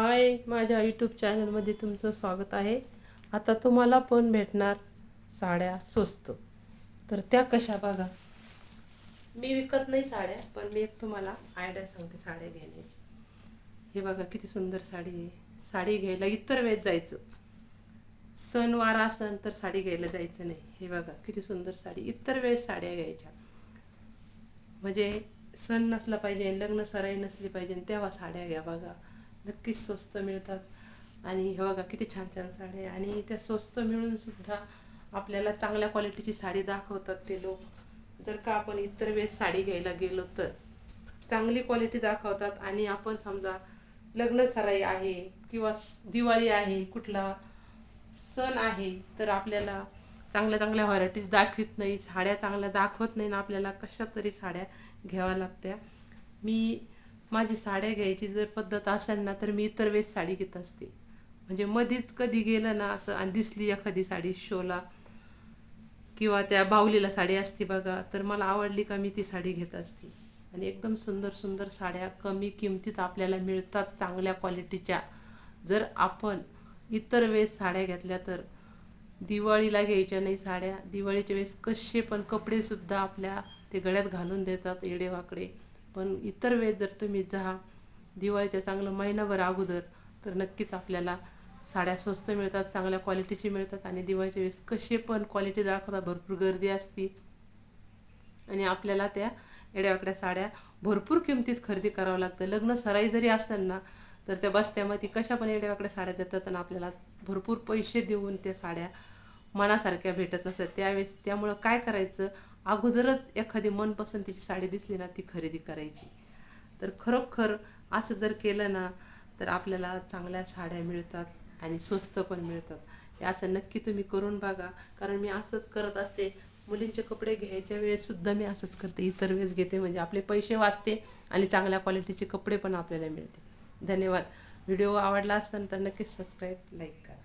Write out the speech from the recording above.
हाय माझ्या यूट्यूब चॅनलमध्ये तुमचं स्वागत आहे. आता तुम्हाला पण भेटणार साड्या स्वस्त. तर त्या कशा बघा. मी विकत नाही साड्या पण मी एक तुम्हाला आयडिया सांगते साड्या घेण्याची. हे बघा किती सुंदर साडी आहे. साडी घ्यायला इतर वेळेस जायचं. सणवार असन तर साडी घ्यायला जायचं नाही. हे बघा किती सुंदर साडी. इतर वेळेस साड्या घ्यायच्या. म्हणजे सण नसला पाहिजे लग्न सराई नसली पाहिजे तेव्हा साड्या घ्या बघा. नक्कीच स्वस्त मिळतात. आणि हे बघा किती छान छान साड्या आहे. आणि त्या स्वस्त मिळून सुद्धा आपल्याला चांगल्या क्वालिटीची साडी दाखवतात ते लोक. जर का आपण इतर वेळेस साडी घ्यायला गेलो तर. चांगली क्वालिटी दाखवतात. आणि आपण समजा लग्न सराई आहे किंवा दिवाळी आहे कुठला सण आहे तर आपल्याला चांगल्या चांगल्या व्हरायटीज दाखवित नाही साड्या चांगल्या दाखवत नाही ना आपल्याला कशा तरी साड्या घ्याव्या लागत्या. मी माझी साड्या घ्यायची जर पद्धत असेल ना तर मी इतर वेळेस साडी घेत असते. म्हणजे मधीच कधी गेलं ना असं आणि दिसली एखादी साडी शोला किंवा त्या बाहुलीला साडी असते बघा तर मला आवडली का मी ती साडी घेत असते. आणि एकदम सुंदर सुंदर साड्या कमी किमतीत आपल्याला मिळतात चांगल्या क्वालिटीच्या. जर आपण इतर वेळेस साड्या घेतल्या तर दिवाळीला घ्यायच्या नाही साड्या दिवाळीच्या वेळेस कसे पण कपडेसुद्धा आपल्या ते गळ्यात घालून देतात येडेवाकडे पण इतर वेळेस जर तुम्ही जा दिवाळीच्या चांगलं महिनाभर अगोदर तर नक्कीच आपल्याला साड्या स्वस्त मिळतात चांगल्या क्वालिटीची मिळतात आणि दिवाळीच्या वेळेस कसे पण क्वालिटी दाखवतात भरपूर गर्दी असती. आणि आपल्याला त्या येड्यावाकड्या साड्या भरपूर किमतीत खरेदी करावं लागतं. लग्न सराई जरी असेल ना तर त्या बस्त्यामध्ये कशा पण येड्यावाकड्या साड्या देतात आणि आपल्याला भरपूर पैसे देऊन त्या साड्या मनासारख्या भेटत नसतात. त्यावेळेस त्यामुळं काय करायचं? अगोदरच एखादी मनपसंतीची साडी दिसली ना ती खरेदी करायची. तर खरोखर असं जर केलं ना तर आपल्याला चांगल्या साड्या मिळतात आणि स्वस्त पण मिळतात. हे असं नक्की तुम्ही करून बघा. कारण मी असंच करत असते. मुलींचे कपडे घ्यायच्या वेळेससुद्धा मी असंच करते. इतर वेळेस घेते. म्हणजे आपले पैसे वाचते आणि चांगल्या क्वालिटीचे कपडे पण आपल्याला मिळते. धन्यवाद. व्हिडिओ आवडला असेल तर नक्कीच सबस्क्राईब लाईक करा.